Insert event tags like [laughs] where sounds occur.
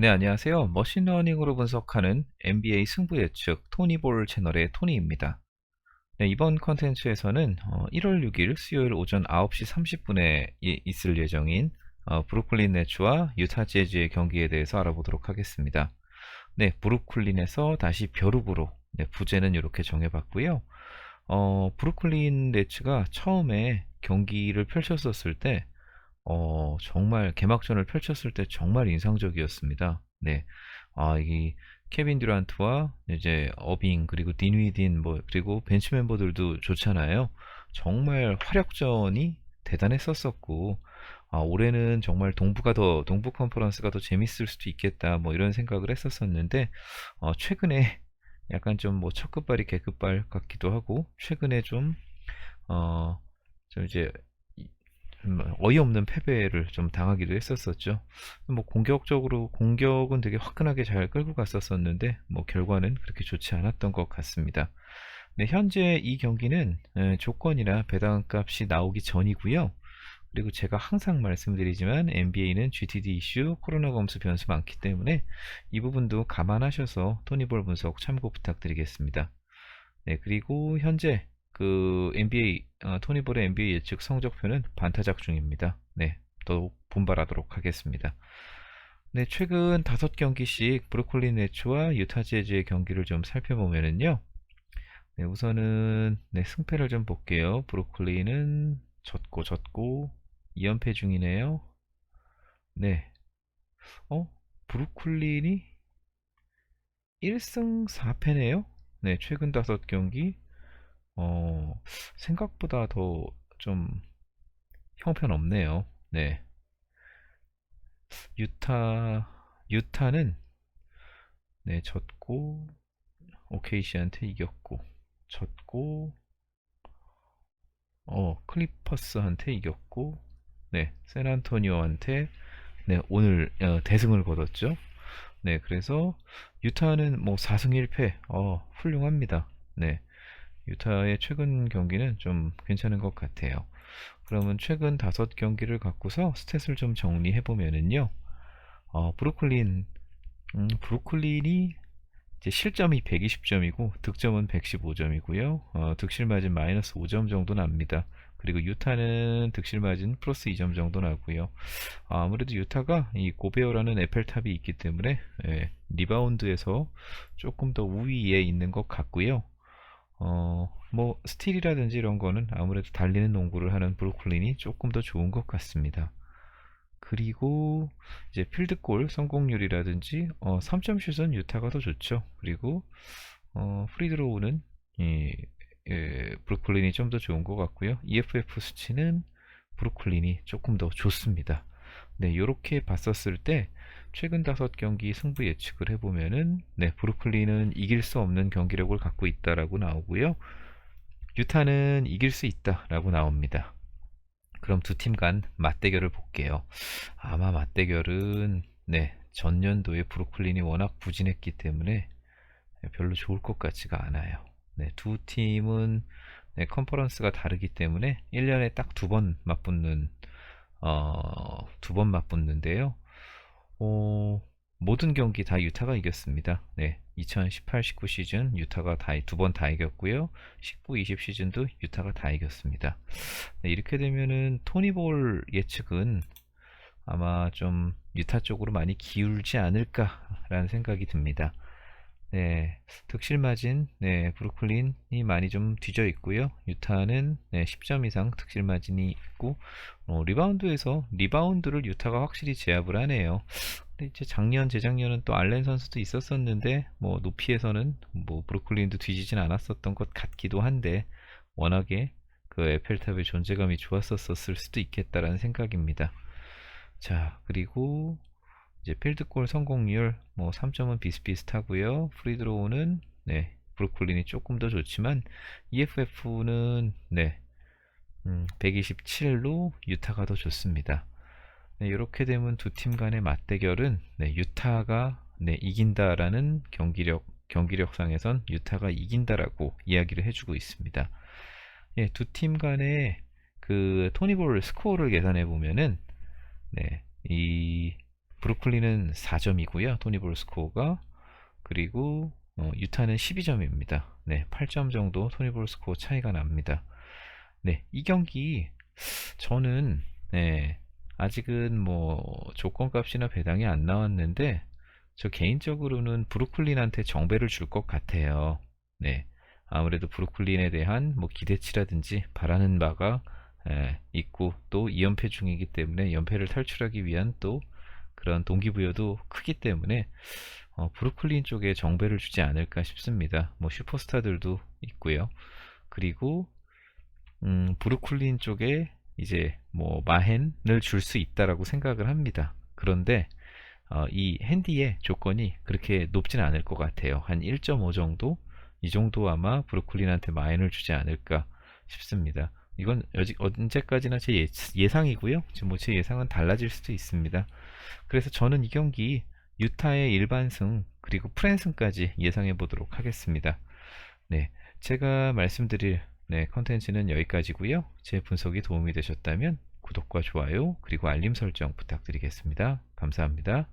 네, 안녕하세요. 머신러닝으로 분석하는 NBA 승부 예측 토니볼 채널의 토니입니다. 네, 이번 컨텐츠에서는 1월 6일 수요일 오전 9시 30분에 있을 예정인 어, 브루클린 네츠와 유타 재즈의 경기에 대해서 알아보도록 하겠습니다. 네, 브루클린에서 다시 벼룩으로 네, 부제는 이렇게 정해봤고요. 어, 브루클린 네츠가 처음에 경기를 펼쳤었을 때 어, 정말 개막전을 펼쳤을 때 정말 인상적이었습니다. 네. 아, 이 케빈 듀란트와 이제 어빙 그리고 딘위딘 뭐 그리고 벤치 멤버들도 좋잖아요. 정말 화력전이 대단했었었고 아, 올해는 정말 동부가 더 동부 컨퍼런스가 더 재밌을 수도 있겠다 뭐 이런 생각을 했었었는데 어, 최근에 [laughs] 약간 좀 뭐첫 끝발이 개끝발 같기도 하고 최근에 좀 어, 좀 이제 음, 어이없는 패배를 좀 당하기도 했었었죠. 뭐 공격적으로 공격은 되게 화끈하게 잘 끌고 갔었었는데 뭐 결과는 그렇게 좋지 않았던 것 같습니다. 네, 현재 이 경기는 조건이나 배당값이 나오기 전이고요. 그리고 제가 항상 말씀드리지만 NBA는 GTD 이슈, 코로나 검수 변수 많기 때문에 이 부분도 감안하셔서 토니볼 분석 참고 부탁드리겠습니다. 네, 그리고 현재 그 NBA 어, 토니볼의 NBA 예측 성적표는 반타작 중입니다. 네, 더욱 분발하도록 하겠습니다. 네, 최근 다섯 경기씩 브루클린 네츠와 유타 재즈의 경기를 좀 살펴보면은요. 네, 우선은 네, 승패를 좀 볼게요. 브루클린은 졌고 졌고 2연패 중이네요. 네. 어? 브루클린이 1승 4패네요. 네, 최근 다섯 경기 어, 생각보다 더 좀 형편없네요. 네. 유타, 유타는 네, 졌고, 오케이시한테 이겼고, 졌고, 어, 클리퍼스한테 이겼고, 네, 샌안토니오한테 네, 오늘 어, 대승을 거뒀죠. 네, 그래서 유타는 뭐 4승 1패, 어, 훌륭합니다. 네. 유타의 최근 경기는 좀 괜찮은 것 같아요. 그러면 최근 다섯 경기를 갖고서 스탯을 좀 정리해 보면은요. 어, 브루클린 음, 브루클린이 이제 실점이 120점이고 득점은 115점이고요. 어, 득실 마진 마이너스 5점 정도 납니다. 그리고 유타는 득실 마진 플러스 2점 정도 나고요. 아, 아무래도 유타가 이 고베어라는 에펠탑이 있기 때문에 예, 리바운드에서 조금 더 우위에 있는 것 같고요. 어, 뭐 스틸이라든지 이런 거는 아무래도 달리는 농구를 하는 브루클린이 조금 더 좋은 것 같습니다. 그리고 이제 필드골 성공률이라든지 어, 3점 슛은 유타가 더 좋죠. 그리고 어, 프리드로우는 이, 예, 브루클린이 좀 더 좋은 것 같고요. EFF 수치는 브루클린이 조금 더 좋습니다. 네, 이렇게 봤었을 때 최근 다섯 경기 승부 예측을 해보면은 네, 브루클린은 이길 수 없는 경기력을 갖고 있다라고 나오고요. 유타는 이길 수 있다라고 나옵니다. 그럼 두 팀 간 맞대결을 볼게요. 아마 맞대결은 네, 전년도에 브루클린이 워낙 부진했기 때문에 별로 좋을 것 같지가 않아요. 네, 두 팀은 네, 컨퍼런스가 다르기 때문에 1년에 딱 두 번 맞붙는 어, 두 번 맞붙는데요. 어, 모든 경기 다 유타가 이겼습니다. 네, 2018-19 시즌 유타가 두 번 다 이겼고요. 19-20 시즌도 유타가 다 이겼습니다. 네, 이렇게 되면은 토니볼 예측은 아마 좀 유타 쪽으로 많이 기울지 않을까라는 생각이 듭니다. 네, 득실 마진, 네, 브루클린이 많이 좀 뒤져 있고요. 유타는 네, 10점 이상 득실 마진이 있고, 어, 리바운드에서 리바운드를 유타가 확실히 제압을 하네요. 근데 이제 작년, 재작년은 또 알렌 선수도 있었었는데, 뭐 높이에서는 뭐 브루클린도 뒤지진 않았었던 것 같기도 한데, 워낙에 그 에펠탑의 존재감이 좋았었을 수도 있겠다라는 생각입니다. 자, 그리고 이제 필드골 성공률 뭐 3점은 비슷비슷하고요. 프리드로우는 네, 브루클린이 조금 더 좋지만 EFF는 네, 음, 127로 유타가 더 좋습니다. 네, 이렇게 되면 두 팀 간의 맞대결은 네, 유타가 네, 이긴다라는 경기력 경기력상에선 유타가 이긴다라고 이야기를 해주고 있습니다. 예, 두 팀 간의 그 토니볼 스코어를 계산해 보면은 네, 이 브루클린은 4점이고요. 토니 볼 스코어가 그리고 어, 유타는 12점입니다. 네, 8점 정도 토니 볼 스코어 차이가 납니다. 네, 이 경기 저는 네, 아직은 뭐 조건값이나 배당이 안 나왔는데 저 개인적으로는 브루클린한테 정배를 줄 것 같아요. 네, 아무래도 브루클린에 대한 뭐 기대치라든지 바라는 바가 에, 있고 또 2연패 중이기 때문에 연패를 탈출하기 위한 또 그런 동기부여도 크기 때문에 어, 브루클린 쪽에 정배를 주지 않을까 싶습니다. 뭐 슈퍼스타들도 있고요. 그리고 음, 브루클린 쪽에 이제 뭐 마헨을 줄 수 있다라고 생각을 합니다. 그런데 어, 이 핸디의 조건이 그렇게 높지는 않을 것 같아요. 한 1.5 정도? 이 정도 아마 브루클린한테 마인을 주지 않을까 싶습니다. 이건 언제까지나 제 예, 예상이고요. 지금 뭐제 예상은 달라질 수도 있습니다. 그래서 저는 이 경기 유타의 일반승 그리고 프랜승까지 예상해 보도록 하겠습니다. 네, 제가 말씀드릴 네, 컨텐츠는 여기까지고요. 제 분석이 도움이 되셨다면 구독과 좋아요 그리고 알림 설정 부탁드리겠습니다. 감사합니다.